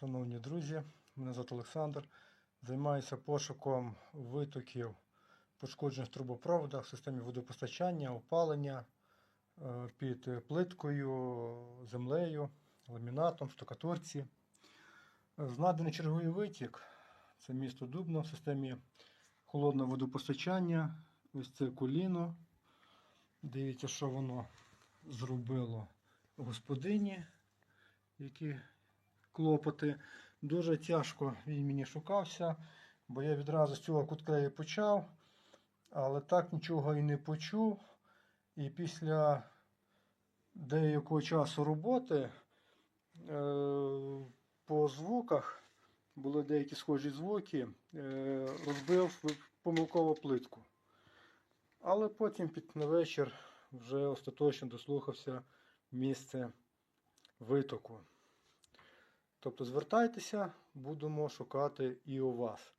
Шановні друзі, мене звати Олександр. Займаюся пошуком витоків пошкоджених трубопроводах в системі водопостачання, опалення е, під плиткою, землею, ламінатом, штукатурці. Знайдений черговий витік. Це місто Дубно в системі холодного водопостачання. Ось це коліно. Дивіться, що воно зробило господині, які клопоти. Дуже тяжко він мені шукався, бо я відразу з цього кутка і почав, але так нічого і не почув. І після деякого часу роботи е, по звуках були деякі схожі звуки, е, розбив помилково плитку. Але потім під на вечір вже остаточно дослухався місце витоку. Тобто звертайтеся, будемо шукати і у вас.